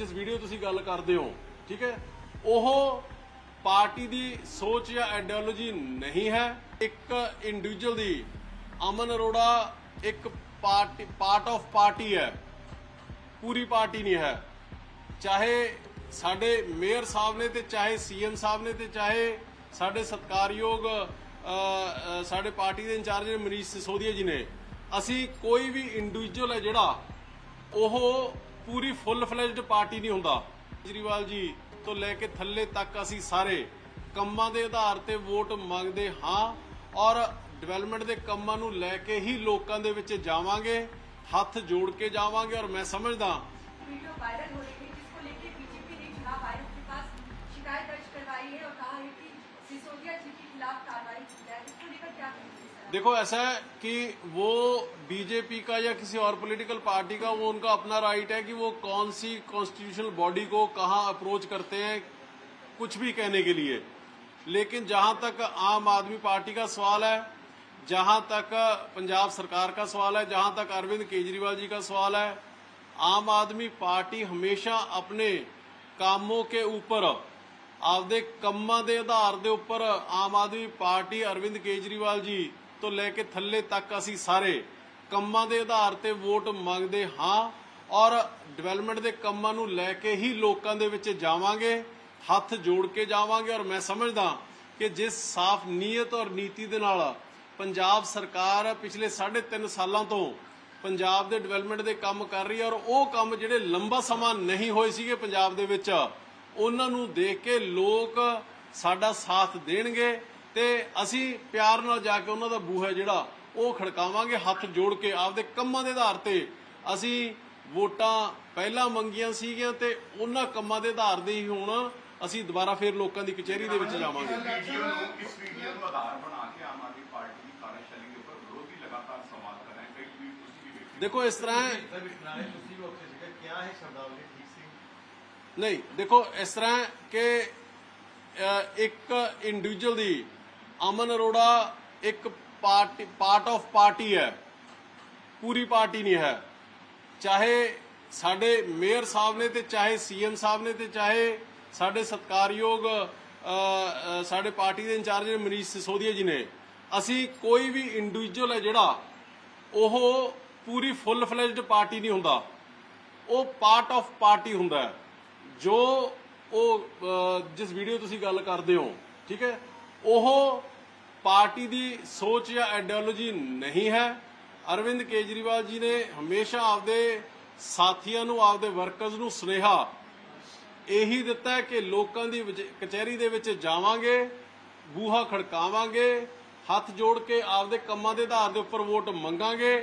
ਜਿਸ ਵੀਡੀਓ ਤੁਸੀਂ ਗੱਲ ਕਰਦੇ ਹੋ, ਠੀਕ ਹੈ, ਉਹ ਪਾਰਟੀ ਦੀ ਸੋਚ ਜਾਂ ਆਈਡੀਓਲੋਜੀ ਨਹੀਂ ਹੈ। ਇੱਕ ਇੰਡੀਵਿਜੂਅਲ ਦੀ ਅਮਨ ਅਰੋੜਾ ਇੱਕ ਪਾਰਟੀ ਪਾਰਟ ਆਫ ਪਾਰਟੀ ਹੈ। ਪੂਰੀ ਪਾਰਟੀ ਨਹੀਂ ਹੈ। ਚਾਹੇ ਸਾਡੇ ਮੇਅਰ ਸਾਹਿਬ ਨੇ ਤੇ ਚਾਹੇ ਸੀਐਮ ਸਾਹਿਬ ਨੇ ਤੇ ਚਾਹੇ ਸਾਡੇ ਸਤਕਾਰਯੋਗ ਸਾਡੇ ਪਾਰਟੀ ਦੇ ਇੰਚਾਰਜ ਮਨੀਸ਼ ਸਿਸੋਦੀਆ ਜੀ ਨੇ, ਅਸੀਂ ਕੋਈ ਵੀ ਇੰਡੀਵਿਜੂਅਲ ਹੈ ਜਿਹੜਾ, ਉਹ ਪੂਰੀ ਫੁੱਲ ਫਲੈਜਡ ਪਾਰਟੀ ਨਹੀਂ ਹੁੰਦਾ ਕੇਜਰੀਵਾਲ ਜੀ ਤੋਂ ਲੈ ਕੇ ਥੱਲੇ ਤੱਕ ਅਸੀਂ ਸਾਰੇ ਕੰਮਾਂ ਦੇ ਆਧਾਰ ਤੇ ਵੋਟ ਮੰਗਦੇ ਹਾਂ ਔਰ ਡਿਵੈਲਪਮੈਂਟ ਦੇ ਕੰਮਾਂ ਨੂੰ ਲੈ ਕੇ ਹੀ ਲੋਕਾਂ ਦੇ ਵਿੱਚ ਜਾਵਾਂਗੇ ਹੱਥ ਜੋੜ ਕੇ ਜਾਵਾਂਗੇ ਔਰ ਮੈਂ ਸਮਝਦਾ वीडियो वायरल हो रही है जिसको लेके बीजेपी ने चुनाव आयोग के पास शिकायत दर्ज करवाई है और कहा है कि सिसोदिया जी के खिलाफ देखो ऐसा है कि वो बीजेपी का या किसी और पॉलिटिकल पार्टी का वो उनका अपना राइट है कि वो कौन सी कॉन्स्टिट्यूशनल बॉडी को कहाँ अप्रोच करते हैं कुछ भी कहने के लिए लेकिन जहां तक आम आदमी पार्टी का सवाल है जहां तक पंजाब सरकार का सवाल है जहां तक अरविंद केजरीवाल जी का सवाल है आम आदमी पार्टी हमेशा अपने कामों के ऊपर ਆਪਦੇ ਕੰਮਾਂ ਦੇ ਆਧਾਰ ਦੇ ਉੱਪਰ ਆਮ ਆਦਮੀ ਪਾਰਟੀ ਅਰਵਿੰਦ ਕੇਜਰੀਵਾਲ ਜੀ ਤੋਂ ਲੈ ਕੇ ਥੱਲੇ ਤੱਕ ਅਸੀਂ ਸਾਰੇ ਕੰਮਾਂ ਦੇ ਆਧਾਰ ਤੇ ਵੋਟ ਮੰਗਦੇ ਹਾਂ ਔਰ ਡਿਵੈਲਪਮੈਂਟ ਦੇ ਕੰਮਾਂ ਨੂੰ ਲੈ ਕੇ ਹੀ ਲੋਕਾਂ ਦੇ ਵਿੱਚ ਜਾਵਾਂਗੇ, ਹੱਥ ਜੋੜ ਕੇ ਜਾਵਾਂਗੇ ਔਰ ਮੈਂ ਸਮਝਦਾ ਕਿ ਜਿਸ ਸਾਫ਼ ਨੀਅਤ ਔਰ ਨੀਤੀ ਦੇ ਨਾਲ ਪੰਜਾਬ ਸਰਕਾਰ ਪਿਛਲੇ 3.5 ਸਾਲਾਂ ਤੋਂ ਪੰਜਾਬ ਦੇ ਡਿਵੈਲਪਮੈਂਟ ਦੇ ਕੰਮ ਕਰ ਰਹੀ ਹੈ ਔਰ ਉਹ ਕੰਮ ਜਿਹੜੇ ਲੰਬਾ ਸਮਾਂ ਨਹੀਂ ਹੋਏ ਸੀਗੇ ਪੰਜਾਬ ਦੇ ਵਿੱਚ, ਉਹਨਾਂ ਨੂੰ ਦੇਖ ਕੇ ਲੋਕ ਸਾਡਾ ਸਾਥ ਦੇਣਗੇ ਤੇ ਅਸੀਂ ਪਿਆਰ ਨਾਲ ਜਾ ਕੇ ਉਹਨਾਂ ਦਾ ਬੂਹਾ ਜਿਹੜਾ ਉਹ ਖੜਕਾਵਾਂਗੇ ਹੱਥ ਜੋੜ ਕੇ ਆਪਦੇ ਕੰਮਾਂ ਦੇ ਆਧਾਰ ਤੇ। ਅਸੀਂ ਵੋਟਾਂ ਪਹਿਲਾਂ ਮੰਗੀਆਂ ਸੀਗੀਆਂ ਤੇ ਉਹਨਾਂ ਕੰਮਾਂ ਦੇ ਆਧਾਰ ਦੇ ਹੀ ਹੁਣ ਅਸੀਂ ਦੁਬਾਰਾ ਫੇਰ ਲੋਕਾਂ ਦੀ ਕਚਹਿਰੀ ਦੇ ਵਿੱਚ ਜਾਵਾਂਗੇ। ਵੀਡੀਓ ਨੂੰ ਇਸ ਵੀਡੀਓ ਨੂੰ ਆਧਾਰ ਬਣਾ ਕੇ ਆਮ ਆਦਮੀ ਪਾਰਟੀ ਦੀ ਕਾਰਜਸ਼ੈਲੀ ਦੇ ਉੱਪਰ ਵਿਰੋਧੀ ਲਗਾਤਾਰ ਸੰਵਾਦ ਕਰ ਰਹੇ ਹਨ ਕਈ ਟਵੀਟ ਤੁਸੀਂ ਵੀ ਵੇਖੇ ਦੇਖੋ ਇਸ ਤਰ੍ਹਾਂ ਹੈ ਸਰ ਵਿਸ਼ਨਾਲੇ ਤੁਸੀਂ ਵੀ ਉੱਥੇ ਸੀਗੇ। ਕਿਆ ਹੈ ਸ਼ਬਦਾਵਲੀ ਠੀਕ ਸੀ? ਨਹੀਂ ਦੇਖੋ ਇਸ ਤਰ੍ਹਾਂ ਕਿ ਇੱਕ ਇੰਡੀਵਿਜੂਅਲ ਦੀ ਅਮਨ ਅਰੋੜਾ ਇੱਕ ਪਾਰਟੀ ਪਾਰਟ ਆਫ ਪਾਰਟੀ ਹੈ। ਪੂਰੀ ਪਾਰਟੀ ਨਹੀਂ ਹੈ। ਚਾਹੇ ਸਾਡੇ ਮੇਅਰ ਸਾਹਿਬ ਨੇ ਤੇ ਚਾਹੇ ਸੀਐਮ ਸਾਹਿਬ ਨੇ ਤੇ ਚਾਹੇ ਸਾਡੇ ਸਤਕਾਰਯੋਗ ਸਾਡੇ ਪਾਰਟੀ ਦੇ ਇੰਚਾਰਜ ਮਨੀਸ਼ ਸਿਸੋਦੀਆ ਜੀ ਨੇ, ਅਸੀਂ ਕੋਈ ਵੀ ਇੰਡੀਵਿਜੂਅਲ ਹੈ ਜਿਹੜਾ, ਉਹ ਪੂਰੀ ਫੁੱਲ ਫਲੈਜਡ ਪਾਰਟੀ ਨਹੀਂ ਹੁੰਦਾ। ਉਹ ਪਾਰਟ ਆਫ ਪਾਰਟੀ ਹੁੰਦਾ ਜੋ ਉਹ ਜਿਸ ਵੀਡੀਓ ਤੁਸੀਂ ਗੱਲ ਕਰਦੇ ਹੋ, ਠੀਕ ਹੈ, ਉਹ ਪਾਰਟੀ ਦੀ ਸੋਚ ਜਾਂ ਆਈਡੀਓਲੋਜੀ ਨਹੀਂ ਹੈ। ਅਰਵਿੰਦ ਕੇਜਰੀਵਾਲ ਜੀ ਨੇ ਹਮੇਸ਼ਾ ਆਪਦੇ ਸਾਥੀਆਂ ਨੂੰ, ਆਪਦੇ ਵਰਕਰਸ ਨੂੰ ਸੁਨੇਹਾ ਇਹੀ ਦਿੱਤਾ ਹੈ ਕਿ ਲੋਕਾਂ ਦੀ ਕਚਹਿਰੀ ਦੇ ਵਿੱਚ ਜਾਵਾਂਗੇ ਬੂਹਾ ਖੜਕਾਵਾਂਗੇ, ਹੱਥ ਜੋੜ ਕੇ ਆਪਦੇ ਕੰਮਾਂ ਦੇ ਆਧਾਰ ਦੇ ਉੱਪਰ ਵੋਟ ਮੰਗਾਂਗੇ।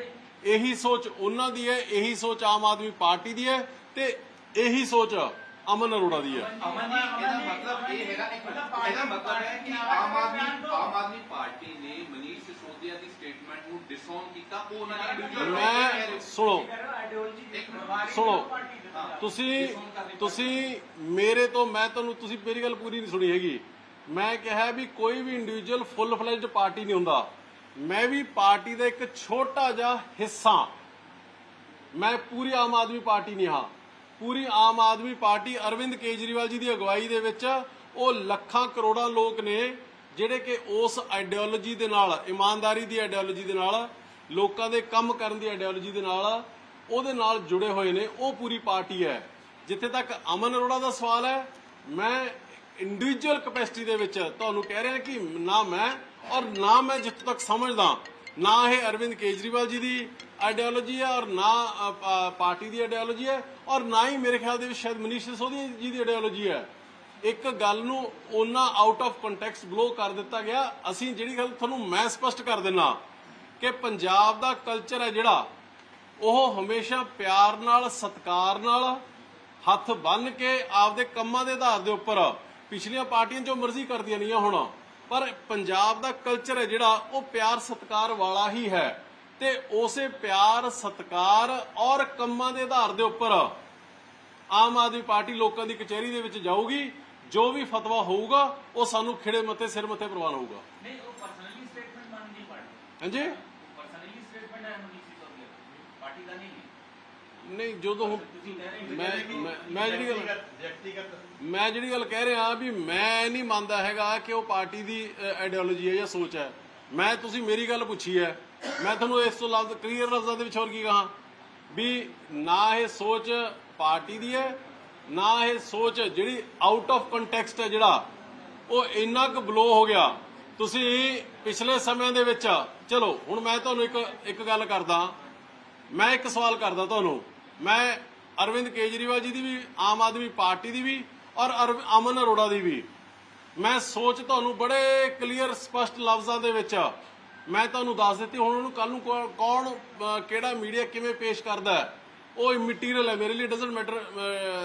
ਇਹੀ ਸੋਚ ਉਹਨਾਂ ਦੀ ਹੈ, ਇਹੀ ਸੋਚ ਆਮ ਆਦਮੀ ਪਾਰਟੀ ਦੀ ਹੈ ਤੇ ਇਹੀ ਸੋਚ ਅਮਨ ਅਰੋੜਾ ਦੀ ਹੈ। ਅਮਨ ਜੀ ਇਹਦਾ ਮਤਲਬ ਇਹ ਹੈਗਾ ਇੱਕ ਮਿੰਟ, ਇਹਦਾ ਮਤਲਬ ਹੈ ਕਿ ਆਮ ਆਦਮੀ ਆਮ ਆਦਮੀ ਪਾਰਟੀ ਨੇ ਮਨੀਸ਼ ਸਿਸੋਦੀਆ ਦੀ ਸਟੇਟਮੈਂਟ ਨੂੰ ਡਿਸਓਨ ਕੀਤਾ ਉਹ ਉਹਨਾਂ ਨੇ individual ਮੈਂ ਸੁਣੋ ਸੁਣੋ। ਤੁਸੀਂ ਤੁਸੀਂ ਮੇਰੇ ਤੋਂ ਮੈਂ ਤੁਹਾਨੂੰ ਤੁਸੀਂ ਮੇਰੀ ਗੱਲ ਪੂਰੀ ਨਹੀਂ ਸੁਣੀ ਹੈਗੀ। ਮੈਂ ਕਿਹਾ ਵੀ ਕੋਈ ਵੀ ਇੰਡੀਵਿਜੂਅਲ ਫੁੱਲ ਫਲੈਜਡ ਪਾਰਟੀ ਨਹੀਂ ਹੁੰਦਾ। ਮੈਂ ਵੀ ਪਾਰਟੀ ਦਾ ਇੱਕ ਛੋਟਾ ਜਿਹਾ ਹਿੱਸਾ। ਮੈਂ ਪੂਰੀ ਆਮ ਆਦਮੀ ਪਾਰਟੀ ਨਹੀਂ ਹਾਂ। ਪੂਰੀ ਆਮ ਆਦਮੀ ਪਾਰਟੀ ਅਰਵਿੰਦ ਕੇਜਰੀਵਾਲ ਜੀ ਦੀ ਅਗਵਾਈ ਦੇ ਵਿੱਚ ਉਹ ਲੱਖਾਂ ਕਰੋੜਾਂ ਲੋਕ ਨੇ ਜਿਹੜੇ ਕਿ ਉਸ ਆਈਡੀਓਲੋਜੀ ਦੇ ਨਾਲ, ਇਮਾਨਦਾਰੀ ਦੀ ਆਈਡੀਓਲੋਜੀ ਦੇ ਨਾਲ, ਲੋਕਾਂ ਦੇ ਕੰਮ ਕਰਨ ਦੀ ਆਈਡੀਓਲੋਜੀ ਦੇ ਨਾਲ, ਉਹਦੇ ਨਾਲ ਜੁੜੇ ਹੋਏ ਨੇ। ਉਹ ਪੂਰੀ ਪਾਰਟੀ ਹੈ। ਜਿੱਥੇ ਤੱਕ ਅਮਨ ਅਰੋੜਾ ਦਾ ਸਵਾਲ ਹੈ, ਮੈਂ ਇੰਡੀਵਿਜੂਅਲ ਕਪੈਸਿਟੀ ਦੇ ਵਿੱਚ ਤੁਹਾਨੂੰ ਕਹਿ ਰਿਹਾ ਕਿ ਨਾ ਮੈਂ ਔਰ ਨਾ ਮੈਂ ਜਿੱਥੋਂ ਤੱਕ ਸਮਝਦਾ ਨਾ ਇਹ ਅਰਵਿੰਦ ਕੇਜਰੀਵਾਲ ਜੀ ਦੀ ਆਈਡੀਓਲੋਜੀ ਹੈ ਔਰ ਨਾ ਪਾਰਟੀ ਦੀ ਆਈਡੀਓਲੋਜੀ ਹੈ ਔਰ ਨਾ ਹੀ ਮੇਰੇ ਖਿਆਲ ਦੇ ਵਿੱਚ ਸ਼ਾਇਦ ਮਨੀਸ਼ ਸਿਸੋਦੀਆ ਜੀ ਦੀ ਆਈਡੀਓਲੋਜੀ ਹੈ। ਇੱਕ ਗੱਲ ਨੂੰ ਉਹਨਾਂ ਆਊਟ ਆਫ ਕੰਟੈਕਸਟ ਬਲੋ ਕਰ ਦਿੱਤਾ ਗਿਆ। ਅਸੀਂ ਜਿਹੜੀ ਗੱਲ ਤੁਹਾਨੂੰ ਮੈਂ ਸਪਸ਼ਟ ਕਰ ਦਿੰਨਾ ਕਿ ਪੰਜਾਬ ਦਾ ਕਲਚਰ ਹੈ ਜਿਹੜਾ, ਉਹ ਹਮੇਸ਼ਾ ਪਿਆਰ ਨਾਲ, ਸਤਿਕਾਰ ਨਾਲ ਹੱਥ ਬੰਨ ਕੇ ਆਪਦੇ ਕੰਮਾਂ ਦੇ ਆਧਾਰ ਦੇ ਉੱਪਰ ਪਿਛਲੀਆਂ ਪਾਰਟੀਆਂ ਜੋ ਮਰਜ਼ੀ ਕਰਦੀਆਂ ਨਹੀਂ ਹੁਣ। ਪਰ ਪੰਜਾਬ ਦਾ ਕਲਚਰ ਹੈ ਜਿਹੜਾ ਉਹ ਪਿਆਰ ਸਤਿਕਾਰ ਵਾਲਾ ਹੀ ਹੈ। ਤੇ ਉਸੇ ਪਿਆਰ ਸਤਿਕਾਰ ਔਰ ਕੰਮਾਂ ਦੇ ਆਧਾਰ ਦੇ ਉੱਪਰ ਆਮ ਆਦਮੀ ਪਾਰਟੀ ਲੋਕਾਂ ਦੀ ਕਚਹਿਰੀ ਦੇ ਵਿੱਚ ਜਾਊਗੀ ਜੋ ਵੀ ਫਤਵਾ ਹੋਊਗਾ ਉਹ ਸਾਨੂੰ ਖਿੜੇ ਮੱਥੇ ਸਿਰ ਮੱਥੇ ਪ੍ਰਵਾਨ ਹੋਊਗਾ। ਨਹੀਂ ਉਹ ਪਰਸਨਲੀ ਸਟੇਟਮੈਂਟ ਮੰਨਦੀ ਪਾਰਟੀ। ਹਾਂਜੀ? ਪਰਸਨਲੀ ਸਟੇਟਮੈਂਟ ਹੈ ਮਨੀਸ਼ ਪਾਰਟੀ ਦਾ ਨਹੀਂ। ਨਹੀਂ ਜਦੋਂ ਹੁਣ ਮੈਂ ਮੈਂ- ਜਿਹੜੀ ਗੱਲ ਵਿਅਕਤੀਗਤ ਮੈਂ ਜਿਹੜੀ ਗੱਲ ਕਹਿ ਰਿਹਾ ਵੀ ਮੈਂ ਨਹੀਂ ਮੰਨਦਾ ਹੈਗਾ ਕਿ ਉਹ ਪਾਰਟੀ ਦੀ ਆਈਡੀਓਲੋਜੀ ਹੈ ਜਾਂ ਸੋਚ ਹੈ। ਮੈਂ ਤੁਸੀਂ ਮੇਰੀ ਗੱਲ ਪੁੱਛੀ ਹੈ। ਮੈਂ ਤੁਹਾਨੂੰ ਇਸ ਤੋਂ ਲਫ਼ਜ਼ ਕਲੀਅਰ ਲਫ਼ਜ਼ਾਂ ਦੇ ਵਿੱਚ ਹੋਰ ਕੀ ਕਹਾਂ। ਵੀ ਨਾ ਇਹ ਸੋਚ ਪਾਰਟੀ ਦੀ ਹੈ ਨਾ ਇਹ ਸੋਚ ਜਿਹੜੀ ਆਊਟ ਆਫ ਕੰਟੈਕਸਟ ਹੈ ਜਿਹੜਾ ਉਹ ਇੰਨਾ ਕੁ ਬਲੋ ਹੋ ਗਿਆ। ਤੁਸੀਂ ਪਿਛਲੇ ਸਮਿਆਂ ਦੇ ਵਿੱਚ ਚਲੋ ਹੁਣ ਮੈਂ ਤੁਹਾਨੂੰ ਇੱਕ ਇੱਕ ਗੱਲ ਕਰਦਾ। ਮੈਂ ਇੱਕ ਸਵਾਲ ਕਰਦਾ ਤੁਹਾਨੂੰ। ਮੈਂ ਅਰਵਿੰਦ ਕੇਜਰੀਵਾਲ ਜੀ ਦੀ ਵੀ, ਆਮ ਆਦਮੀ ਪਾਰਟੀ ਦੀ ਵੀ ਔਰ ਅਰਵ- ਅਮਨ ਅਰੋੜਾ ਦੀ ਵੀ। ਮੈਂ ਸੋਚ ਤੁਹਾਨੂੰ ਬੜੇ ਕਲੀਅਰ ਸਪਸ਼ਟ ਲਫ਼ਜ਼ਾਂ ਦੇ ਵਿੱਚ ਮੈਂ ਤੁਹਾਨੂੰ ਦੱਸ ਦਿੱਤੀ, ਹੁਣ ਉਹਨੂੰ ਕੱਲ ਨੂੰ ਕੌਣ- ਕਿਹੜਾ ਮੀਡੀਆ ਕਿਵੇਂ ਪੇਸ਼ ਕਰਦਾ ਉਹ ਇਮਟੀਰੀਅਲ ਹੈ ਮੇਰੇ ਲਈ doesn't matter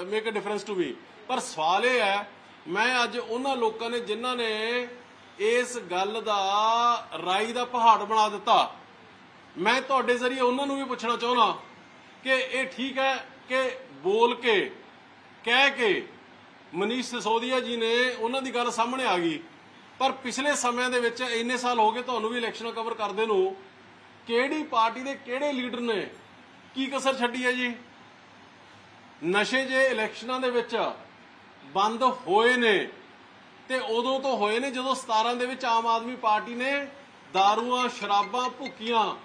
make a difference to me ਪਰ ਸਵਾਲ ਇਹ ਹੈ, ਮੈਂ ਅੱਜ ਉਹਨਾਂ ਲੋਕਾਂ ਨੇ ਜਿਨ੍ਹਾਂ ਨੇ ਇਸ ਗੱਲ ਦਾ ਰਾਈ ਦਾ ਪਹਾੜ ਬਣਾ ਦਿੱਤਾ, ਮੈਂ ਤੁਹਾਡੇ ਜ਼ਰੀਏ ਉਹਨਾਂ ਨੂੰ ਵੀ ਪੁੱਛਣਾ ਚਾਹੁੰਦਾ। ਕਿ ਇਹ ਠੀਕ ਹੈ ਕਿ ਬੋਲ ਕੇ, ਕਹਿ ਕੇ ਮਨੀਸ਼ ਸਿਸੋਦੀਆ ਜੀ ਨੇ ਉਹਨਾਂ ਦੀ ਗੱਲ ਸਾਹਮਣੇ ਆ ਗਈ। ਪਰ ਪਿਛਲੇ ਸਮਿਆਂ ਦੇ ਵਿੱਚ ਇੰਨੇ ਸਾਲ ਹੋ ਗਏ ਤੁਹਾਨੂੰ ਵੀ ਇਲੈਕਸ਼ਨ ਕਵਰ ਕਰਦੇ ਨੂੰ, ਕਿਹੜੀ ਪਾਰਟੀ ਦੇ ਕਿਹੜੇ ਲੀਡਰ ਨੇ? ਕੀ ਕਸਰ ਛੱਡੀ ਹੈ ਜੀ? ਨਸ਼ੇ ਜੇ ਇਲੈਕਸ਼ਨਾਂ ਦੇ ਵਿੱਚ ਬੰਦ ਹੋਏ ਨੇ, ਤੇ ਉਦੋਂ ਤੋਂ ਹੋਏ ਨੇ ਜਦੋਂ 17 ਦੇ ਵਿੱਚ ਆਮ ਆਦਮੀ ਪਾਰਟੀ ਨੇ ਦਾਰੂਆਂ, ਸ਼ਰਾਬਾਂ, ਭੁੱਕੀਆਂ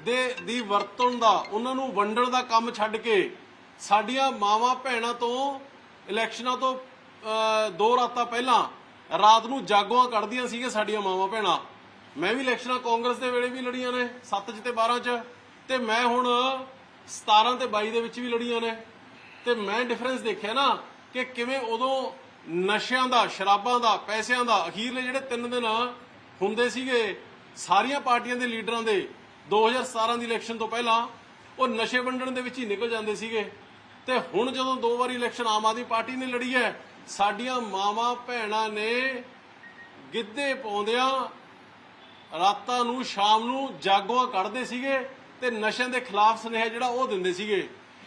ਦੇ, ਦੀ ਵਰਤਣ ਦਾ, ਉਹਨਾਂ ਨੂੰ ਵੰਡਣ ਦਾ ਕੰਮ ਛੱਡ ਕੇ ਸਾਡੀਆਂ ਮਾਵਾਂ ਭੈਣਾਂ ਤੋਂ ਇਲੈਕਸ਼ਨਾਂ ਤੋਂ ਦੋ ਰਾਤਾਂ ਪਹਿਲਾਂ ਰਾਤ ਨੂੰ ਜਾਗੋਆਂ ਕੱਢਦੀਆਂ ਸੀਗੇ ਸਾਡੀਆਂ ਮਾਵਾਂ ਭੈਣਾਂ। ਮੈਂ ਵੀ ਇਲੈਕਸ਼ਨਾਂ ਕਾਂਗਰਸ ਦੇ ਵੇਲੇ ਵੀ ਲੜੀਆਂ ਨੇ 7 ਚ ਤੇ 12 ਚ। ਤੇ ਮੈਂ ਹੁਣ 17 ਤੇ 22 ਦੇ ਵਿੱਚ ਵੀ ਲੜੀਆਂ ਨੇ। ਤੇ ਮੈਂ ਡਿਫਰੈਂਸ ਦੇਖਿਆ ਨਾ ਕਿ ਕਿਵੇਂ ਉਦੋਂ ਨਸ਼ਿਆਂ ਦਾ, ਸ਼ਰਾਬਾਂ ਦਾ, ਪੈਸਿਆਂ ਦਾ ਅਖੀਰਲੇ ਜਿਹੜੇ ਤਿੰਨ ਦਿਨ ਹੁੰਦੇ ਸੀਗੇ, ਸਾਰੀਆਂ ਪਾਰਟੀਆਂ ਦੇ ਲੀਡਰਾਂ ਦੇ 2017 ਦੀ ਇਲੈਕਸ਼ਨ ਤੋਂ ਪਹਿਲਾਂ ਉਹ ਨਸ਼ੇ ਵੰਡਣ ਦੇ ਵਿੱਚ ਹੀ ਨਿਕਲ ਜਾਂਦੇ ਸੀਗੇ। ਤੇ ਹੁਣ ਜਦੋਂ ਦੋ ਵਾਰੀ ਇਲੈਕਸ਼ਨ ਆਮ ਆਦਮੀ ਪਾਰਟੀ ਨੇ ਲੜੀ ਹੈ, ਸਾਡੀਆਂ ਮਾਵਾਂ ਭੈਣਾਂ ਨੇ ਗਿੱਧੇ ਪਾਉਂਦਿਆਂ ਰਾਤਾਂ ਨੂੰ ਸ਼ਾਮ ਨੂੰ ਜਾਗੋਆਂ ਕੱਢਦੇ ਸੀਗੇ ਤੇ ਨਸ਼ਿਆਂ ਦੇ ਖਿਲਾਫ ਸੁਨੇਹਾ ਜਿਹੜਾ ਉਹ ਦਿੰਦੇ ਸੀਗੇ।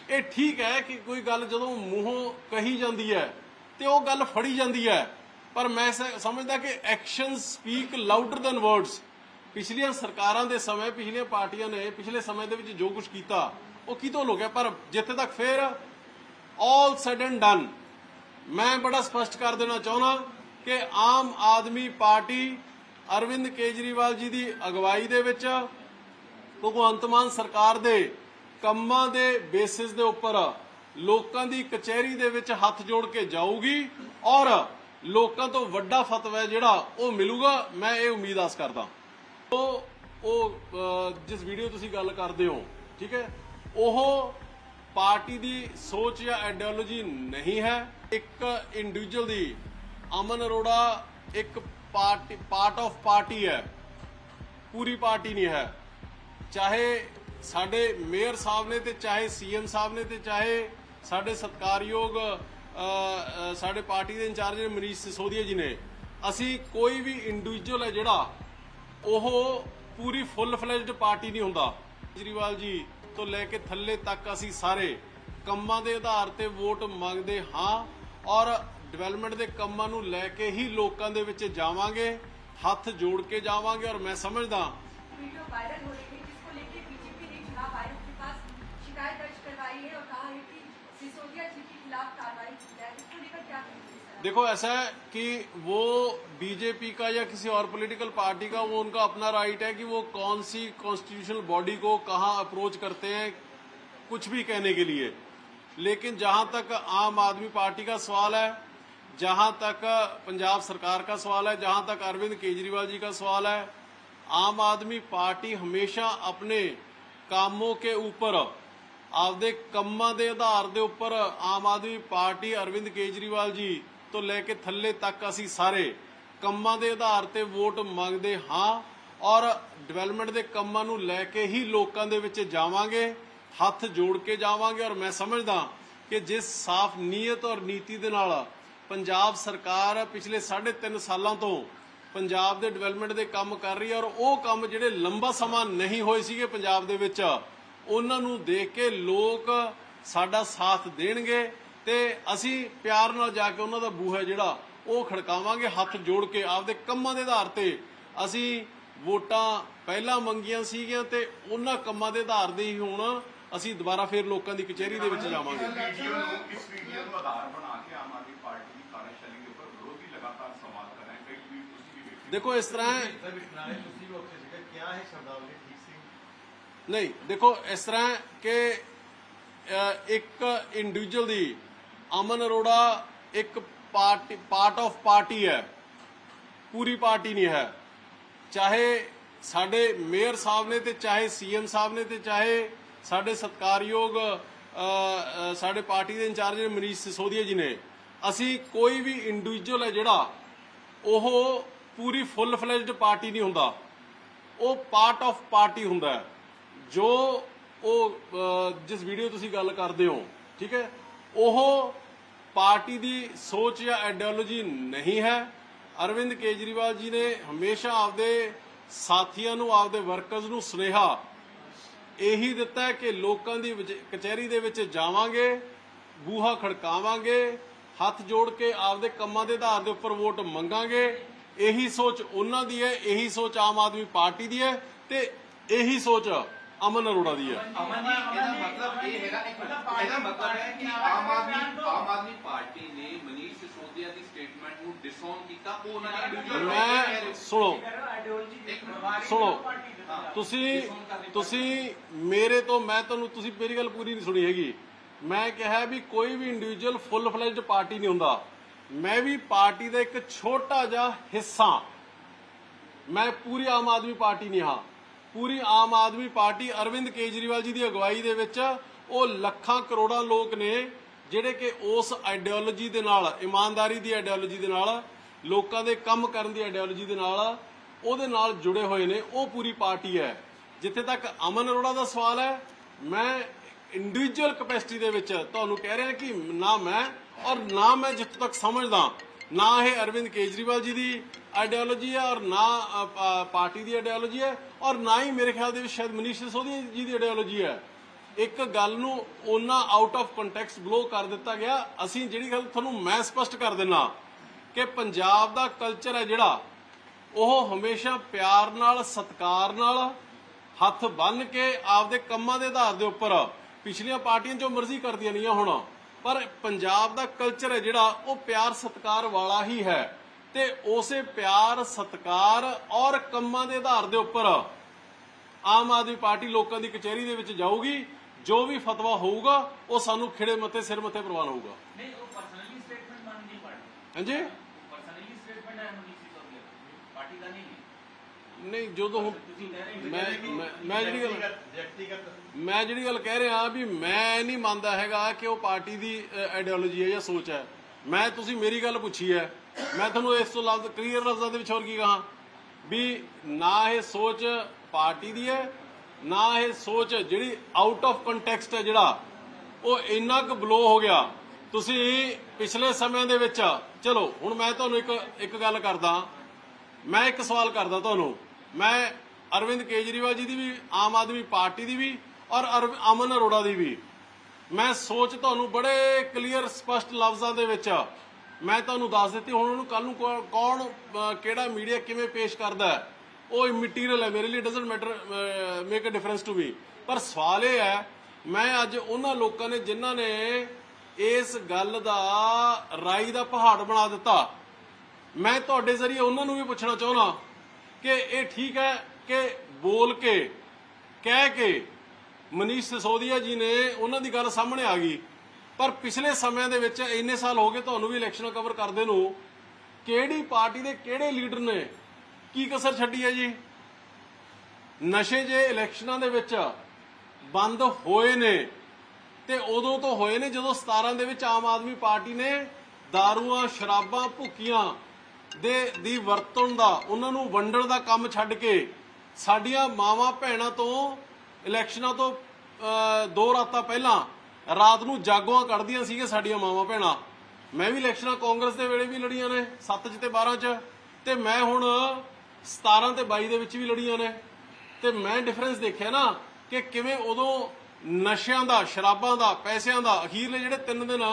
ਇਹ ਠੀਕ ਹੈ ਕਿ ਕੋਈ ਗੱਲ ਜਦੋਂ ਮੂੰਹੋਂ ਕਹੀ ਜਾਂਦੀ ਹੈ ਤੇ ਉਹ ਗੱਲ ਫੜੀ ਜਾਂਦੀ ਹੈ, ਪਰ ਮੈਂ ਸਮਝਦਾ ਕਿ action speak louder than words. ਪਿਛਲੀਆਂ ਸਰਕਾਰਾਂ ਦੇ ਸਮੇਂ, ਪਿਛਲੀਆਂ ਪਾਰਟੀਆਂ ਨੇ ਪਿਛਲੇ ਸਮੇਂ ਦੇ ਵਿੱਚ ਜੋ ਕੁਝ ਕੀਤਾ, ਉਹ ਕਿਤੋਂ ਲੁਕਿਆ ਪਰ ਜਿੱਥੇ ਤੱਕ ਫੇਰ ਆਲ ਸੈਡ ਐਂਡ ਡਨ ਮੈਂ ਬੜਾ ਸਪਸ਼ਟ ਕਰ ਦੇਣਾ ਚਾਹੁੰਦਾ ਕਿ ਆਮ ਆਦਮੀ ਪਾਰਟੀ ਅਰਵਿੰਦ ਕੇਜਰੀਵਾਲ ਜੀ ਦੀ ਅਗਵਾਈ ਦੇ ਵਿੱਚ ਭਗਵੰਤ ਮਾਨ ਸਰਕਾਰ ਦੇ ਕੰਮਾਂ ਦੇ ਬੇਸਿਸ ਦੇ ਉੱਪਰ ਲੋਕਾਂ ਦੀ ਕਚਹਿਰੀ ਦੇ ਵਿੱਚ ਹੱਥ ਜੋੜ ਕੇ ਜਾਊਗੀ ਔਰ ਲੋਕਾਂ ਤੋਂ ਵੱਡਾ ਫਤਵਾ ਜਿਹੜਾ ਉਹ ਮਿਲੂਗਾ, ਮੈਂ ਇਹ ਉਮੀਦ ਆਸ ਕਰਦਾ। ਉਹ ਉਹ ਜਿਸ ਵੀਡੀਓ ਤੁਸੀਂ ਗੱਲ ਕਰਦੇ ਹੋ, ਠੀਕ ਹੈ, ਉਹ ਪਾਰਟੀ ਦੀ ਸੋਚ ਜਾਂ ਆਈਡੀਓਲੋਜੀ ਨਹੀਂ ਹੈ। ਇੱਕ ਇੰਡੀਵਿਜੂਅਲ ਦੀ ਅਮਨ ਅਰੋੜਾ ਇੱਕ ਪਾਰਟੀ ਪਾਰਟ ਆਫ ਪਾਰਟੀ ਹੈ। ਪੂਰੀ ਪਾਰਟੀ ਨਹੀਂ ਹੈ। ਚਾਹੇ ਸਾਡੇ ਮੇਅਰ ਸਾਹਿਬ ਨੇ ਤੇ ਚਾਹੇ ਸੀਐਮ ਸਾਹਿਬ ਨੇ ਤੇ ਚਾਹੇ ਸਾਡੇ ਸਤਕਾਰਯੋਗ ਸਾਡੇ ਪਾਰਟੀ ਦੇ ਇੰਚਾਰਜ ਮਨੀਸ਼ ਸਿਸੋਦੀਆ ਜੀ ਨੇ, ਅਸੀਂ ਕੋਈ ਵੀ ਇੰਡੀਵਿਜੂਅਲ ਹੈ ਜਿਹੜਾ ਉਹ ਪੂਰੀ ਫੁੱਲ ਫਲੈਜਡ ਪਾਰਟੀ ਨਹੀਂ ਹੁੰਦਾ ਕੇਜਰੀਵਾਲ ਜੀ ਤੋਂ ਲੈ ਕੇ ਥੱਲੇ ਤੱਕ ਅਸੀਂ ਸਾਰੇ ਕੰਮਾਂ ਦੇ ਆਧਾਰ ਤੇ ਵੋਟ ਮੰਗਦੇ ਹਾਂ ਔਰ ਡਿਵੈਲਪਮੈਂਟ ਦੇ ਕੰਮਾਂ ਨੂੰ ਲੈ ਕੇ ਹੀ ਲੋਕਾਂ ਦੇ ਵਿੱਚ ਜਾਵਾਂਗੇ ਹੱਥ ਜੋੜ ਕੇ ਜਾਵਾਂਗੇ ਔਰ ਮੈਂ ਸਮਝਦਾ वीडियो वायरल हो रही है जिसको लेके बीजेपी ने चुनाव आयोग के पास शिकायत दर्ज करवाई है और कहा है कि सिसोदिया जी के खिलाफ कार्रवाई देखो ऐसा है कि वो बीजेपी का या किसी और पॉलिटिकल पार्टी का वो उनका अपना राइट है कि वो कौन सी कॉन्स्टिट्यूशनल बॉडी को कहाँ अप्रोच करते हैं कुछ भी कहने के लिए लेकिन जहां तक आम आदमी पार्टी का सवाल है जहां तक पंजाब सरकार का सवाल है जहां तक अरविंद केजरीवाल जी का सवाल है आम आदमी पार्टी हमेशा अपने कामों के ऊपर ਆਪਦੇ ਕੰਮਾਂ ਦੇ ਆਧਾਰ ਦੇ ਉੱਪਰ ਆਮ ਆਦਮੀ ਪਾਰਟੀ ਅਰਵਿੰਦ ਕੇਜਰੀਵਾਲ ਜੀ ਤੋਂ ਲੈ ਕੇ ਥੱਲੇ ਤੱਕ ਅਸੀਂ ਸਾਰੇ ਕੰਮਾਂ ਦੇ ਆਧਾਰ ਤੇ ਵੋਟ ਮੰਗਦੇ ਹਾਂ ਔਰ ਡਿਵੈਲਪਮੈਂਟ ਦੇ ਕੰਮਾਂ ਨੂੰ ਲੈ ਕੇ ਹੀ ਲੋਕਾਂ ਦੇ ਵਿੱਚ ਜਾਵਾਂਗੇ, ਹੱਥ ਜੋੜ ਕੇ ਜਾਵਾਂਗੇ ਔਰ ਮੈਂ ਸਮਝਦਾ ਕਿ ਜਿਸ ਸਾਫ਼ ਨੀਅਤ ਔਰ ਨੀਤੀ ਦੇ ਨਾਲ ਪੰਜਾਬ ਸਰਕਾਰ ਪਿਛਲੇ 3.5 ਸਾਲਾਂ ਤੋਂ ਪੰਜਾਬ ਦੇ ਡਿਵੈਲਪਮੈਂਟ ਦੇ ਕੰਮ ਕਰ ਰਹੀ ਹੈ ਔਰ ਉਹ ਕੰਮ ਜਿਹੜੇ ਲੰਬਾ ਸਮਾਂ ਨਹੀਂ ਹੋਏ ਸੀਗੇ ਪੰਜਾਬ ਦੇ ਵਿੱਚ, ਉਹਨਾਂ ਨੂੰ ਦੇਖ ਕੇ ਲੋਕ ਸਾਡਾ ਸਾਥ ਦੇਣਗੇ ਤੇ ਅਸੀਂ ਪਿਆਰ ਨਾਲ ਜਾ ਕੇ ਉਹਨਾਂ ਦਾ ਬੂਹਾ ਜਿਹੜਾ ਉਹ ਖੜਕਾਵਾਂਗੇ ਹੱਥ ਜੋੜ ਕੇ ਆਪਦੇ ਕੰਮਾਂ ਦੇ ਆਧਾਰ ਤੇ। ਅਸੀਂ ਵੋਟਾਂ ਪਹਿਲਾਂ ਮੰਗੀਆਂ ਸੀਗੀਆਂ ਤੇ ਉਹਨਾਂ ਕੰਮਾਂ ਦੇ ਆਧਾਰ ਦੇ ਹੀ ਹੁਣ ਅਸੀਂ ਦੁਬਾਰਾ ਫੇਰ ਲੋਕਾਂ ਦੀ ਕਚਹਿਰੀ ਦੇ ਵਿੱਚ ਜਾਵਾਂਗੇ। ਇਸ ਵੀਡੀਓ ਨੂੰ ਇਸ ਵੀਡੀਓ ਨੂੰ ਆਧਾਰ ਬਣਾ ਕੇ ਆਮ ਆਦਮੀ ਪਾਰਟੀ ਦੀ ਕਾਰਜਸ਼ੈਲੀ ਦੇ ਉੱਪਰ ਵਿਰੋਧੀ ਲਗਾਤਾਰ ਸਵਾਲ ਕਰ ਰਹੇ ਹਨ ਕਈ ਟਵੀਟ ਤੁਸੀਂ ਵੀ ਵੇਖੇ ਦੇਖੋ ਇਸ ਤਰ੍ਹਾਂ ਹੈ ਸਰ ਬਿਠਨਾਲੇ ਤੁਸੀਂ ਵੀ ਉੱਥੇ ਸੀਗੇ। ਕਿਆ ਹੈ ਸ਼ਬਦਾਵਲੀ ਠੀਕ ਸੀ? ਨਹੀਂ ਦੇਖੋ ਇਸ ਤਰ੍ਹਾਂ ਕਿ ਇੱਕ ਇੰਡੀਵਿਜੂਅਲ ਦੀ ਅਮਨ ਅਰੋੜਾ ਇੱਕ ਪਾਰਟੀ ਪਾਰਟ ਆਫ ਪਾਰਟੀ ਹੈ। ਪੂਰੀ ਪਾਰਟੀ ਨਹੀਂ ਹੈ। ਚਾਹੇ ਸਾਡੇ ਮੇਅਰ ਸਾਹਿਬ ਨੇ ਤੇ ਚਾਹੇ ਸੀਐਮ ਸਾਹਿਬ ਨੇ ਤੇ ਚਾਹੇ ਸਾਡੇ ਸਤਕਾਰਯੋਗ ਸਾਡੇ ਪਾਰਟੀ ਦੇ ਇੰਚਾਰਜ ਮਨੀਸ਼ ਸਿਸੋਦੀਆ ਜੀ ਨੇ, ਅਸੀਂ ਕੋਈ ਵੀ ਇੰਡੀਵਿਜੂਅਲ ਹੈ ਜਿਹੜਾ, ਉਹ ਪੂਰੀ ਫੁੱਲ ਫਲੈਜਡ ਪਾਰਟੀ ਨਹੀਂ ਹੁੰਦਾ। ਉਹ ਪਾਰਟ ਆਫ ਪਾਰਟੀ ਹੁੰਦਾ ਜੋ ਉਹ ਜਿਸ ਵੀਡੀਓ ਤੁਸੀਂ ਗੱਲ ਕਰਦੇ ਹੋ, ਠੀਕ ਹੈ? ਉਹ ਪਾਰਟੀ ਦੀ ਸੋਚ ਜਾਂ ਆਈਡੀਓਲੋਜੀ ਨਹੀਂ ਹੈ। ਅਰਵਿੰਦ ਕੇਜਰੀਵਾਲ ਜੀ ਨੇ ਹਮੇਸ਼ਾ ਆਪਦੇ ਸਾਥੀਆਂ ਨੂੰ, ਆਪਦੇ ਵਰਕਰਸ ਨੂੰ ਸੁਨੇਹਾ ਇਹੀ ਦਿੱਤਾ ਕਿ ਲੋਕਾਂ ਦੀ ਕਚਹਿਰੀ ਦੇ ਵਿੱਚ ਜਾਵਾਂਗੇ, ਬੂਹਾ ਖੜਕਾਵਾਂਗੇ, ਹੱਥ ਜੋੜ ਕੇ ਆਪਦੇ ਕੰਮਾਂ ਦੇ ਆਧਾਰ ਦੇ ਉੱਪਰ ਵੋਟ ਮੰਗਾਂਗੇ। ਇਹੀ ਸੋਚ ਉਹਨਾਂ ਦੀ ਹੈ, ਇਹੀ ਸੋਚ ਆਮ ਆਦਮੀ ਪਾਰਟੀ ਦੀ ਹੈ ਤੇ ਇਹੀ ਸੋਚ ਅਮਨ ਅਰੋੜਾ ਦੀ ਹੈ। ਅਮਨ ਜੀ ਇਹਦਾ ਮਤਲਬ ਇਹ ਹੈਗਾ ਇਹਦਾ ਮਤਲਬ ਹੈ ਕਿ ਆਮ ਆਦਮੀ ਆਮ ਆਦਮੀ ਪਾਰਟੀ ਨੇ ਮਨੀਸ਼ ਸਿਸੋਦੀਆ ਦੀ ਸਟੇਟਮੈਂਟ ਨੂੰ ਡਿਸਓਨ ਕੀਤਾ ਉਹ ਉਹਨਾਂ ਨੇ individual ਮੈਂ ਸੁਣੋ। ਸੁਣੋ। ਤੁਸੀਂ ਤੁਸੀਂ ਮੇਰੇ ਤੋਂ ਮੈਂ ਤੁਹਾਨੂੰ ਤੁਸੀਂ ਮੇਰੀ ਗੱਲ ਪੂਰੀ ਨਹੀਂ ਸੁਣੀ ਹੈਗੀ। ਮੈਂ ਕਿਹਾ ਵੀ ਕੋਈ ਵੀ ਇੰਡੀਵਿਜੂਅਲ ਫੁੱਲ ਫਲੈਜਡ ਪਾਰਟੀ ਨਹੀਂ ਹੁੰਦਾ। ਮੈਂ ਵੀ ਪਾਰਟੀ ਦਾ ਇੱਕ ਛੋਟਾ ਜਿਹਾ ਹਿੱਸਾ। ਮੈਂ ਪੂਰੀ ਆਮ ਆਦਮੀ ਪਾਰਟੀ ਨਹੀਂ ਹਾਂ। ਪੂਰੀ ਆਮ ਆਦਮੀ ਪਾਰਟੀ ਅਰਵਿੰਦ ਕੇਜਰੀਵਾਲ ਜੀ ਦੀ ਅਗਵਾਈ ਦੇ ਵਿੱਚ ਉਹ ਲੱਖਾਂ ਕਰੋੜਾਂ ਲੋਕ ਨੇ ਜਿਹੜੇ ਕਿ ਉਸ ਆਈਡੀਓਲੋਜੀ ਦੇ ਨਾਲ, ਇਮਾਨਦਾਰੀ ਦੀ ਆਈਡੀਓਲੋਜੀ ਦੇ ਨਾਲ, ਲੋਕਾਂ ਦੇ ਕੰਮ ਕਰਨ ਦੀ ਆਈਡੀਓਲੋਜੀ ਦੇ ਨਾਲ, ਉਹਦੇ ਨਾਲ ਜੁੜੇ ਹੋਏ ਨੇ। ਉਹ ਪੂਰੀ ਪਾਰਟੀ ਹੈ। ਜਿੱਥੇ ਤੱਕ ਅਮਨ ਅਰੋੜਾ ਦਾ ਸਵਾਲ ਹੈ, ਮੈਂ ਇੰਡੀਵਿਜੂਅਲ ਕਪੈਸਿਟੀ ਦੇ ਵਿੱਚ ਤੁਹਾਨੂੰ ਕਹਿ ਰਿਹਾ ਕਿ ਨਾ ਮੈਂ ਔਰ ਨਾ ਮੈਂ ਜਿੱਥੋਂ ਤੱਕ ਸਮਝਦਾ ਨਾ ਇਹ ਅਰਵਿੰਦ ਕੇਜਰੀਵਾਲ ਜੀ ਦੀ ਆਈਡੀਓਲੋਜੀ ਹੈ ਔਰ ਨਾ ਪਾਰਟੀ ਦੀ ਆਈਡੀਓਲੋਜੀ ਹੈ ਔਰ ਨਾ ਹੀ ਮੇਰੇ ਖਿਆਲ ਦੇ ਵਿੱਚ ਸ਼ਾਇਦ ਮਨੀਸ਼ ਸਿਸੋਦੀਆ ਜੀ ਦੀ ਆਈਡੀਓਲੋਜੀ ਹੈ। ਇੱਕ ਗੱਲ ਨੂੰ ਉਹਨਾਂ ਆਊਟ ਆਫ ਕੰਟੈਕਸਟ ਬਲੋ ਕਰ ਦਿੱਤਾ ਗਿਆ। ਅਸੀਂ ਜਿਹੜੀ ਗੱਲ ਤੁਹਾਨੂੰ ਮੈਂ ਸਪਸ਼ਟ ਕਰ ਦਿੰਨਾ ਕਿ ਪੰਜਾਬ ਦਾ ਕਲਚਰ ਹੈ ਜਿਹੜਾ, ਉਹ ਹਮੇਸ਼ਾ ਪਿਆਰ ਨਾਲ, ਸਤਿਕਾਰ ਨਾਲ ਹੱਥ ਬੰਨ ਕੇ ਆਪਦੇ ਕੰਮਾਂ ਦੇ ਆਧਾਰ ਦੇ ਉੱਪਰ ਪਿਛਲੀਆਂ ਪਾਰਟੀਆਂ ਜੋ ਮਰਜ਼ੀ ਕਰਦੀਆਂ ਨਹੀਂ ਹੁਣ। ਪਰ ਪੰਜਾਬ ਦਾ ਕਲਚਰ ਹੈ ਜਿਹੜਾ ਉਹ ਪਿਆਰ ਸਤਕਾਰ ਵਾਲਾ ਹੀ ਹੈ। ਤੇ ਉਸੇ ਪਿਆਰ ਸਤਕਾਰ ਔਰ ਕੰਮਾਂ ਦੇ ਆਧਾਰ ਦੇ ਉੱਪਰ ਆਮ ਆਦਮੀ ਪਾਰਟੀ ਲੋਕਾਂ ਦੀ ਕਚਹਿਰੀ ਦੇ ਵਿੱਚ ਜਾਊਗੀ। ਜੋ ਵੀ ਫਤਵਾ ਹੋਊਗਾ ਉਹ ਸਾਨੂੰ ਖਿੜੇ ਮਤੇ ਸਿਰ ਮਤੇ ਪ੍ਰਵਾਨ ਹੋਊਗਾ। ਨਹੀਂ ਉਹ ਪਰਸਨਲੀ ਸਟੇਟਮੈਂਟ ਮੰਨਣੀ ਪੜੀ ਹਾਂਜੀ? ਪਰਸਨਲੀ ਸਟੇਟਮੈਂਟ ਹੈ ਮਨੀਸ਼ ਜੀ ਪਾਰਟੀ ਦਾ ਨਹੀਂ। ਨਹੀਂ, ਜਦੋਂ ਹੁਣ ਮੈਂ ਮੈਂ- ਜਿਹੜੀ ਗੱਲ ਮੈਂ ਜਿਹੜੀ ਗੱਲ ਕਹਿ ਰਿਹਾ ਵੀ ਮੈਂ ਨਹੀਂ ਮੰਨਦਾ ਹੈਗਾ ਕਿ ਉਹ ਪਾਰਟੀ ਦੀ ਆਈਡੀਓਲੋਜੀ ਹੈ ਜਾਂ ਸੋਚ ਹੈ। ਮੈਂ, ਤੁਸੀਂ ਮੇਰੀ ਗੱਲ ਪੁੱਛੀ ਹੈ। ਮੈਂ ਤੁਹਾਨੂੰ ਇਸ ਤੋਂ ਲਫ਼ਜ਼ ਕਲੀਅਰ ਲਫ਼ਜ਼ਾਂ ਦੇ ਵਿੱਚ ਹੋਰ ਕੀ ਕਹਾਂ? ਵੀ ਨਾ ਇਹ ਸੋਚ ਪਾਰਟੀ ਦੀ ਹੈ, ਨਾ ਇਹ ਸੋਚ ਜਿਹੜੀ ਆਊਟ ਆਫ ਕੰਟੈਕਸਟ ਹੈ ਜਿਹੜਾ, ਉਹ ਇੰਨਾ ਕੁ ਬਲੋ ਹੋ ਗਿਆ। ਤੁਸੀਂ ਪਿਛਲੇ ਸਮਿਆਂ ਦੇ ਵਿੱਚ ਚਲੋ, ਹੁਣ ਮੈਂ ਤੁਹਾਨੂੰ ਇੱਕ ਇੱਕ ਗੱਲ ਕਰਦਾ। ਮੈਂ ਇੱਕ ਸਵਾਲ ਕਰਦਾ ਤੁਹਾਨੂੰ। ਮੈਂ ਅਰਵਿੰਦ ਕੇਜਰੀਵਾਲ ਜੀ ਦੀ ਵੀ, ਆਮ ਆਦਮੀ ਪਾਰਟੀ ਦੀ ਵੀ ਔਰ ਅਰਵ- ਅਮਨ ਅਰੋੜਾ ਦੀ ਵੀ। ਮੈਂ ਸੋਚ ਤੁਹਾਨੂੰ ਬੜੇ ਕਲੀਅਰ ਸਪਸ਼ਟ ਲਫ਼ਜ਼ਾਂ ਦੇ ਵਿੱਚ ਮੈਂ ਤੁਹਾਨੂੰ ਦੱਸ ਦਿੱਤੀ, ਹੁਣ ਉਹਨੂੰ ਕੱਲ ਨੂੰ ਕੌਣ- ਕਿਹੜਾ ਮੀਡੀਆ ਕਿਵੇਂ ਪੇਸ਼ ਕਰਦਾ ਹੈ, ਉਹ ਇਮਟੀਰੀਅਲ ਹੈ ਮੇਰੇ ਲਈ doesn't matter make a difference to me ਪਰ ਸਵਾਲ ਇਹ ਹੈ, ਮੈਂ ਅੱਜ ਉਹਨਾਂ ਲੋਕਾਂ ਨੇ ਜਿਨ੍ਹਾਂ ਨੇ ਇਸ ਗੱਲ ਦਾ ਰਾਈ ਦਾ ਪਹਾੜ ਬਣਾ ਦਿੱਤਾ, ਮੈਂ ਤੁਹਾਡੇ ਜ਼ਰੀਏ ਉਹਨਾਂ ਨੂੰ ਵੀ ਪੁੱਛਣਾ ਚਾਹੁੰਦਾ। ਕਿ ਇਹ ਠੀਕ ਹੈ ਕਿ ਬੋਲ ਕੇ, ਕਹਿ ਕੇ ਮਨੀਸ਼ ਸਿਸੋਦੀਆ ਜੀ ਨੇ ਉਹਨਾਂ ਦੀ ਗੱਲ ਸਾਹਮਣੇ ਆ ਗਈ। ਪਰ ਪਿਛਲੇ ਸਮਿਆਂ ਦੇ ਵਿੱਚ ਇੰਨੇ ਸਾਲ ਹੋ ਗਏ ਤੁਹਾਨੂੰ ਵੀ ਇਲੈਕਸ਼ਨ ਕਵਰ ਕਰਦੇ ਨੂੰ, ਕਿਹੜੀ ਪਾਰਟੀ ਦੇ ਕਿਹੜੇ ਲੀਡਰ ਨੇ? ਕੀ ਕਸਰ ਛੱਡੀ ਹੈ ਜੀ? ਨਸ਼ੇ ਜੇ ਇਲੈਕਸ਼ਨਾਂ ਦੇ ਵਿੱਚ ਬੰਦ ਹੋਏ ਨੇ, ਤੇ ਉਦੋਂ ਤੋਂ ਹੋਏ ਨੇ ਜਦੋਂ 17 ਦੇ ਵਿੱਚ ਆਮ ਆਦਮੀ ਪਾਰਟੀ ਨੇ ਦਾਰੂਆਂ, ਸ਼ਰਾਬਾਂ ਭੁੱਕੀਆਂ ਦੇ, ਦੀ ਵਰਤੋਂ ਦਾ, ਉਹਨਾਂ ਨੂੰ ਵੰਡਣ ਦਾ ਕੰਮ ਛੱਡ ਕੇ ਸਾਡੀਆਂ ਮਾਵਾਂ ਭੈਣਾਂ ਤੋਂ, ਇਲੈਕਸ਼ਨਾਂ ਤੋਂ ਦੋ ਰਾਤਾਂ ਪਹਿਲਾਂ ਰਾਤ ਨੂੰ ਜਾਗੋਆਂ ਕੱਢਦੀਆਂ ਸੀਗੇ ਸਾਡੀਆਂ ਮਾਵਾਂ ਭੈਣਾਂ। ਮੈਂ ਵੀ ਇਲੈਕਸ਼ਨਾਂ ਕਾਂਗਰਸ ਦੇ ਵੇਲੇ ਵੀ ਲੜੀਆਂ ਨੇ 7 ਚ ਤੇ 12 ਚ, ਤੇ ਮੈਂ ਹੁਣ 17 ਤੇ 22 ਦੇ ਵਿੱਚ ਵੀ ਲੜੀਆਂ ਨੇ। ਤੇ ਮੈਂ ਡਿਫਰੈਂਸ ਦੇਖਿਆ ਨਾ ਕਿ ਕਿਵੇਂ ਉਦੋਂ ਨਸ਼ਿਆਂ ਦਾ, ਸ਼ਰਾਬਾਂ ਦਾ, ਪੈਸਿਆਂ ਦਾ ਅਖੀਰਲੇ ਜਿਹੜੇ ਤਿੰਨ ਦਿਨ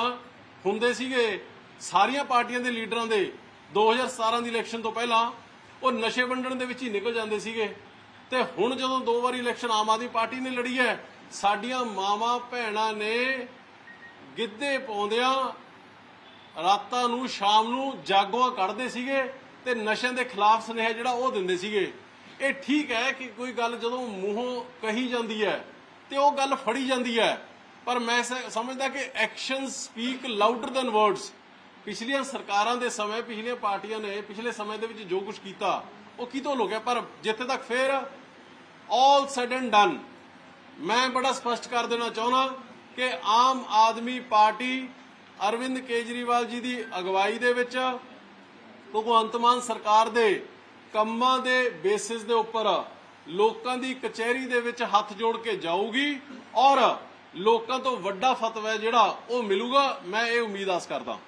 ਹੁੰਦੇ ਸੀਗੇ, ਸਾਰੀਆਂ ਪਾਰਟੀਆਂ ਦੇ ਲੀਡਰਾਂ ਦੇ 2017 ਦੀ ਇਲੈਕਸ਼ਨ ਤੋਂ ਪਹਿਲਾਂ ਉਹ ਨਸ਼ੇ ਵੰਡਣ ਦੇ ਵਿੱਚ ਹੀ ਨਿਕਲ ਜਾਂਦੇ ਸੀਗੇ। ਤੇ ਹੁਣ ਜਦੋਂ ਦੋ ਵਾਰੀ ਇਲੈਕਸ਼ਨ ਆਮ ਆਦਮੀ ਪਾਰਟੀ ਨੇ ਲੜੀ ਹੈ, ਸਾਡੀਆਂ ਮਾਵਾਂ ਭੈਣਾਂ ਨੇ ਗਿੱਧੇ ਪਾਉਂਦਿਆਂ ਰਾਤਾਂ ਨੂੰ, ਸ਼ਾਮ ਨੂੰ ਜਾਗੋਆਂ ਕੱਢਦੇ ਸੀਗੇ ਤੇ ਨਸ਼ਿਆਂ ਦੇ ਖਿਲਾਫ ਸੁਨੇਹਾ ਜਿਹੜਾ ਉਹ ਦਿੰਦੇ ਸੀਗੇ। ਇਹ ਠੀਕ ਹੈ ਕਿ ਕੋਈ ਗੱਲ ਜਦੋਂ ਮੂੰਹੋਂ ਕਹੀ ਜਾਂਦੀ ਹੈ ਤੇ ਉਹ ਗੱਲ ਫੜੀ ਜਾਂਦੀ ਹੈ, ਪਰ ਮੈਂ ਸਮਝਦਾ ਕਿ action speak louder than words. ਪਿਛਲੀਆਂ ਸਰਕਾਰਾਂ ਦੇ ਸਮੇਂ, ਪਿਛਲੀਆਂ ਪਾਰਟੀਆਂ ਨੇ ਪਿਛਲੇ ਸਮੇਂ ਦੇ ਵਿੱਚ ਜੋ ਕੁਝ ਕੀਤਾ, ਉਹ ਕਿਤੋਂ ਲੁਕਿਆ ਪਰ ਜਿੱਥੇ ਤੱਕ ਫੇਰ ਆਲ ਸੈਡ ਐਂਡ ਡਨ ਮੈਂ ਬੜਾ ਸਪਸ਼ਟ ਕਰ ਦੇਣਾ ਚਾਹੁੰਦਾ ਕਿ ਆਮ ਆਦਮੀ ਪਾਰਟੀ ਅਰਵਿੰਦ ਕੇਜਰੀਵਾਲ ਜੀ ਦੀ ਅਗਵਾਈ ਦੇ ਵਿੱਚ ਭਗਵੰਤ ਮਾਨ ਸਰਕਾਰ ਦੇ ਕੰਮਾਂ ਦੇ ਬੇਸਿਸ ਦੇ ਉੱਪਰ ਲੋਕਾਂ ਦੀ ਕਚਹਿਰੀ ਦੇ ਵਿੱਚ ਹੱਥ ਜੋੜ ਕੇ ਜਾਊਗੀ ਔਰ ਲੋਕਾਂ ਤੋਂ ਵੱਡਾ ਫਤਵਾ ਜਿਹੜਾ ਉਹ ਮਿਲੂਗਾ, ਮੈਂ ਇਹ ਉਮੀਦ ਆਸ ਕਰਦਾ।